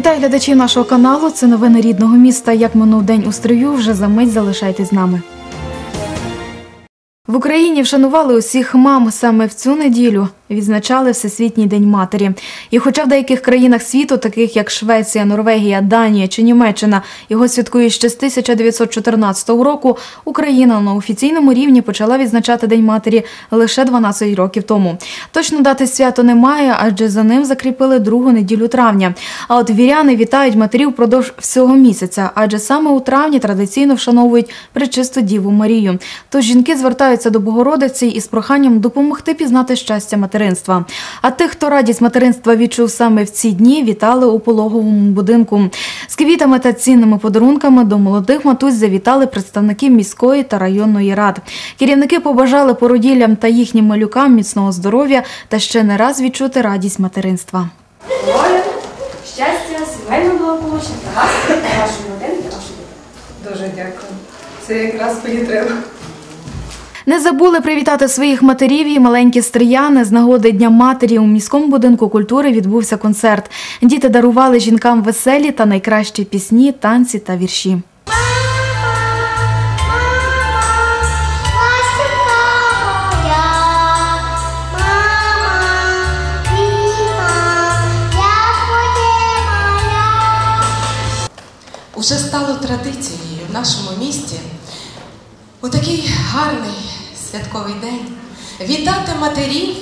Вітаю глядачів нашого каналу. Це новини рідного міста. Як минув день у строю, вже за мить залишайтесь з нами. В Україні вшанували усіх мам саме в цю неділю. Відзначали Всесвітній день матері. І хоча в деяких країнах світу, таких як Швеція, Норвегія, Данія чи Німеччина, його святкують ще з 1914 року, Україна на офіційному рівні почала відзначати День матері лише 12 років тому. Точно дати свято немає, адже за ним закріпили другу неділю травня. А от віряни вітають матерів впродовж всього місяця, адже саме у травні традиційно вшановують пречисту Діву Марію. Тож жінки звертаються до Богородиці із проханням допомогти пізнати щастя материнства. А тих, хто радість материнства відчув саме в ці дні, вітали у пологовому будинку. З квітами та цінними подарунками до молодих матусь завітали представники міської та районної рад. Керівники побажали породіллям та їхнім малюкам міцного здоров'я та ще не раз відчути радість материнства. Щастя, сімейного благополуччя для вашої родини, для вашої дитини. Дуже дякую. Це якраз мені треба. Не забули привітати своїх матерів і маленькі стрияни. З нагоди Дня матері у міському будинку культури відбувся концерт. Діти дарували жінкам веселі та найкращі пісні, танці та вірші. Уже стало традицією в нашому місті у такий гарний святковий день вітати матерів,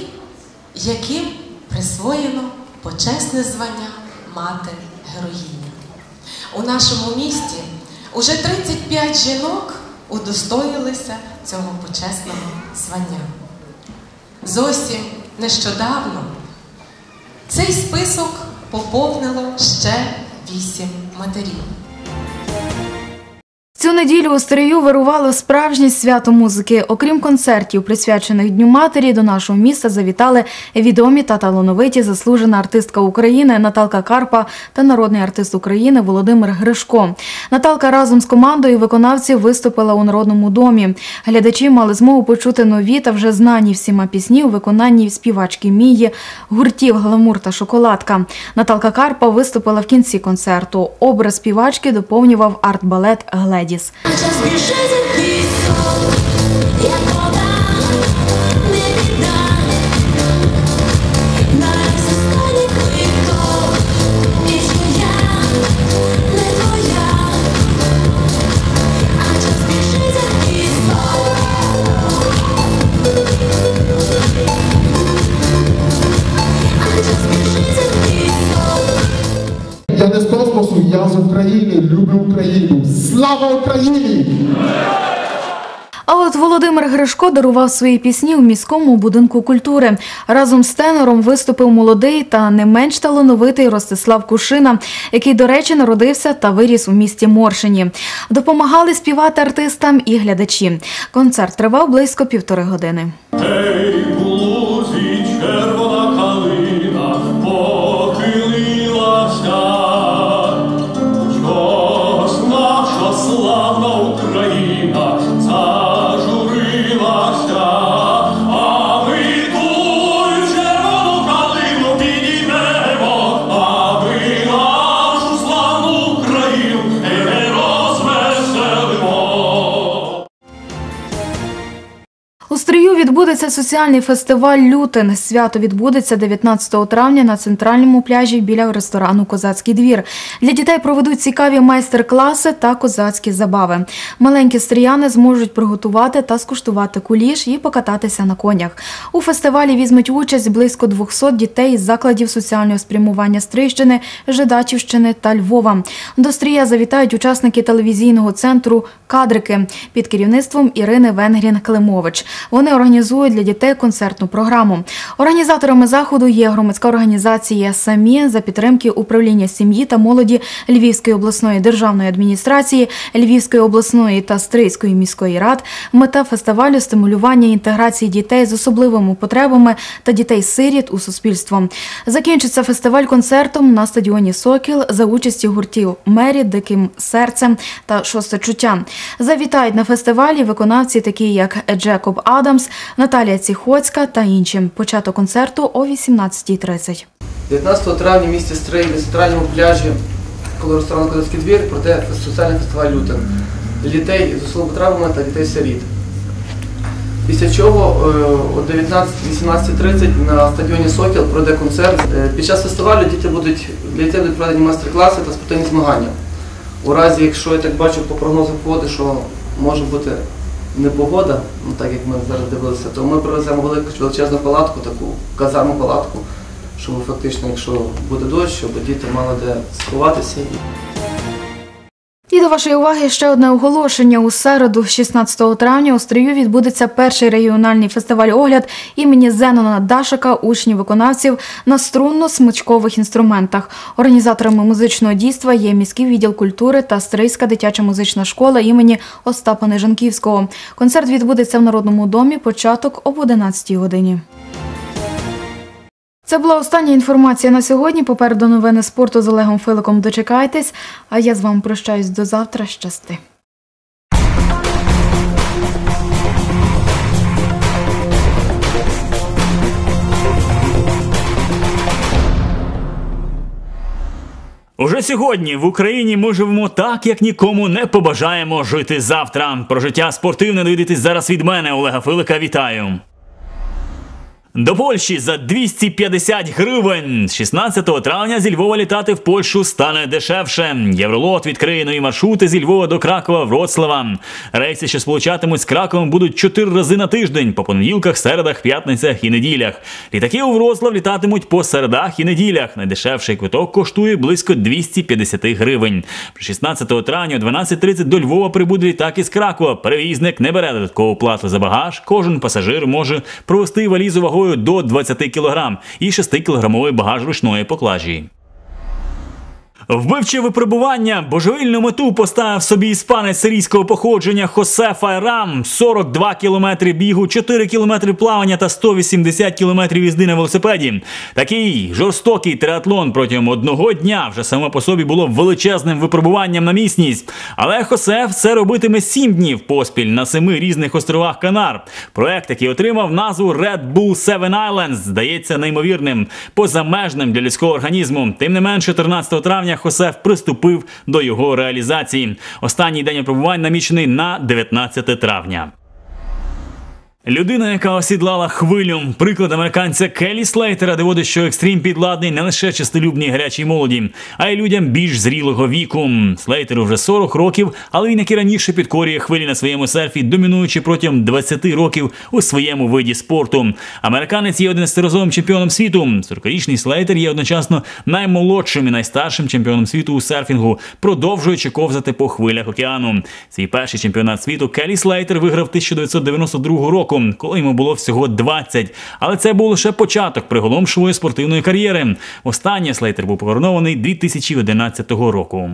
яким присвоєно почесне звання мати героїня. У нашому місті уже 35 жінок удостоїлися цього почесного звання. Зовсім нещодавно цей список поповнило ще вісім матерів. Цю неділю у Стрию вирувало справжнє свято музики. Окрім концертів, присвячених Дню матері, до нашого міста завітали відомі та талановиті заслужена артистка України Наталка Карпа та народний артист України Володимир Гришко. Наталка разом з командою виконавців виступила у народному домі. Глядачі мали змогу почути нові та вже знані всіма пісні у виконанні співачки Мії, гуртів Гламур та Шоколадка. Наталка Карпа виступила в кінці концерту. Образ співачки доповнював арт-балет Гледіс. Як. Я не з космосу, я з України, люблю Україну. Слава Україні! А от Володимир Гришко дарував свої пісні у міському будинку культури. Разом з тенором виступив молодий та не менш талановитий Ростислав Кушина, який, до речі, народився та виріс у місті Моршині. Допомагали співати артистам і глядачі. Концерт тривав близько півтори години. Відбудеться соціальний фестиваль Лютин. Свято відбудеться 19 травня на центральному пляжі біля ресторану Козацький двір. Для дітей проведуть цікаві майстер-класи та козацькі забави. Маленькі стріяни зможуть приготувати та скуштувати куліш і покататися на конях. У фестивалі візьмуть участь близько 200 дітей із закладів соціального спрямування Стрийщини, Жидачівщини та Львова. До Стрія завітають учасники телевізійного центру Кадрики під керівництвом Ірини Венгрін Климович. Вони організують для дітей концертну програму. Організаторами заходу є громадська організація Самі за підтримки управління сім'ї та молоді Львівської обласної державної адміністрації, Львівської обласної та Стрийської міської рад. Мета фестивалю стимулювання інтеграції дітей з особливими потребами та дітей-сиріт у суспільство. Закінчиться фестиваль концертом на стадіоні Сокіл за участі гуртів Мері, Диким серцем та Шосте чуття. Завітають на фестивалі виконавці, такі як Джекоб Адамс, Наталія Ціхоцька та інші. Початок концерту о 18.30. 19 травня в місті Стрий на центральному пляжі коло ресторану Козацький двір пройде соціальний фестиваль Лютин для дітей з особливими травмами та дітей-сиріт. Після чого е, о 19-18.30 на стадіоні Сокіл пройде концерт. Е, Під час фестивалю діти будуть, для дітей будуть проведені майстер-класи та спортивні змагання. У разі, якщо я так бачу по прогнозу погоди, що може бути непогода, ну так як ми зараз дивилися, то ми привеземо велику величезну палатку, таку казарму палатку, щоб фактично, якщо буде дощ, щоб діти мали де сховатися. Вашої уваги ще одне оголошення. У середу, 16 травня, у Стрию відбудеться перший регіональний фестиваль огляд імені Зенона Дашика, учнів-виконавців на струнно-смичкових інструментах. Організаторами музичного дійства є міський відділ культури та Стрийська дитяча музична школа імені Остапа Нежанківського. Концерт відбудеться в Народному домі. Початок об 11 годині. Це була остання інформація на сьогодні. Попереду новини спорту з Олегом Филиком. Дочекайтесь. А я з вами прощаюсь до завтра. Щасти. Уже сьогодні в Україні ми живемо так, як нікому не побажаємо жити завтра. Про життя спортивне довідитись зараз від мене, Олега Филика. Вітаю. До Польщі за 250 гривень. 16 травня зі Львова літати в Польщу стане дешевше. Євролот відкриє нові маршрути зі Львова до Кракова, Вроцлава. Рейси, що сполучатимуть з Краковом, будуть 4 рази на тиждень по понеділках, середах, п'ятницях і неділях. Літаки у Вроцлав літатимуть по середах і неділях. Найдешевший квиток коштує близько 250 гривень. 16 травня о 12.30 до Львова прибуде літак із Кракова. Перевізник не бере додаткову плату за багаж. Кожен пасажир може провести валізу вагою до 20 кг і 6-кілограмовий багаж ручної поклажі. Вбивче випробування божевільну мету поставив собі іспанець сирійського походження Хосе Файрам. 42 кілометри бігу, 4 кілометри плавання та 180 кілометрів їзди на велосипеді. Такий жорстокий триатлон протягом одного дня вже само по собі було величезним випробуванням на міцність. Але Хосе це робитиме 7 днів поспіль на семи різних островах Канар. Проект, який отримав назву Red Bull Seven Islands, здається неймовірним, позамежним для людського організму. Тим не менше, 14 травня Хосеф приступив до його реалізації. Останній день випробувань намічений на 19 травня. Людина, яка осідлала хвилю, приклад американця Келлі Слейтера доводить, що екстрім підладний не лише чистолюбній гарячій молоді, а й людям більш зрілого віку. Слейтеру вже 40 років, але він як і раніше підкорює хвилі на своєму серфі, домінуючи протягом 20 років у своєму виді спорту. Американець є 11-разовим чемпіоном світу. 40-річний Слейтер є одночасно наймолодшим і найстаршим чемпіоном світу у серфінгу, продовжуючи ковзати по хвилях океану. Свій перший чемпіонат світу Келлі Слейтер виграв 1992 року, коли йому було всього 20. Але це був лише початок приголомшової спортивної кар'єри. Останнє Слейтер був коронований 2011 року.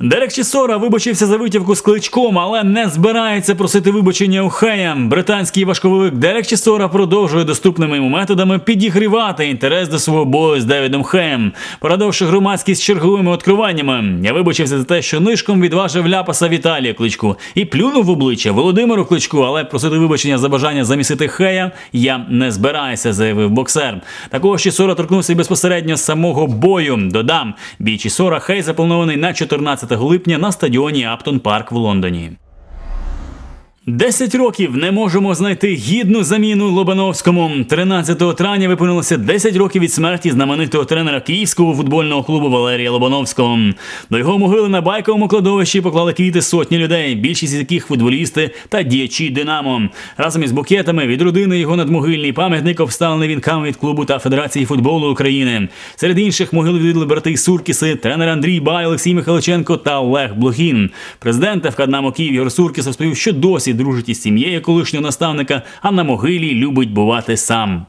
Дерек Чісора вибачився за витівку з кличком, але не збирається просити вибачення у Хея. Британський важковик Дерек Чісора продовжує доступними йому методами підігрівати інтерес до свого бою з Девідом Хеєм, порадовши громадськість черговими відкриваннями. Я вибачився за те, що нишком відважив ляпаса Віталія Кличку і плюнув в обличчя Володимиру Кличку, але просити вибачення за бажання замісити Хея я не збираюся, заявив боксер. Такого Чісора торкнувся безпосередньо з самого бою. Додам, бій Чісора Хей запланований на 14 липня на стадіоні Аптон Парк в Лондоні. Десять років не можемо знайти гідну заміну Лобановському. 13 травня виповнилося 10 років від смерті знаменитого тренера київського футбольного клубу Валерія Лобановського. До його могили на байковому кладовищі поклали квіти сотні людей, більшість з яких футболісти та діячі Динамо. Разом із букетами від родини його надмогильний пам'ятник обставлений вінками від клубу та Федерації футболу України. Серед інших могил відвідали брати Суркіси, тренер Андрій Бай, Олексій Михайличенко та Олег Блохін. Президент ФК «Динамо Київ Ігор Суркіс розповів, що дружить із сім'єю колишнього наставника, а на могилі любить бувати сам.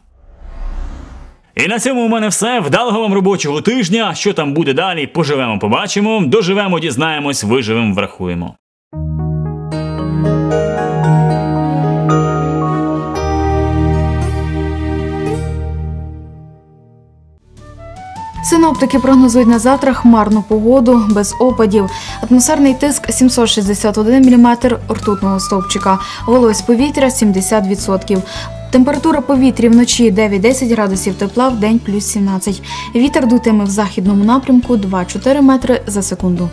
І на цьому у мене все. Вдалого вам робочого тижня. Що там буде далі? Поживемо, побачимо. Доживемо, дізнаємось, виживемо, врахуємо. Синоптики прогнозують на завтра хмарну погоду без опадів. Атмосферний тиск 761 мм ртутного стовпчика. Вологість повітря 70%. Температура повітря вночі 9-10 градусів тепла, в день плюс 17. Вітер дутиме в західному напрямку 2-4 метри за секунду.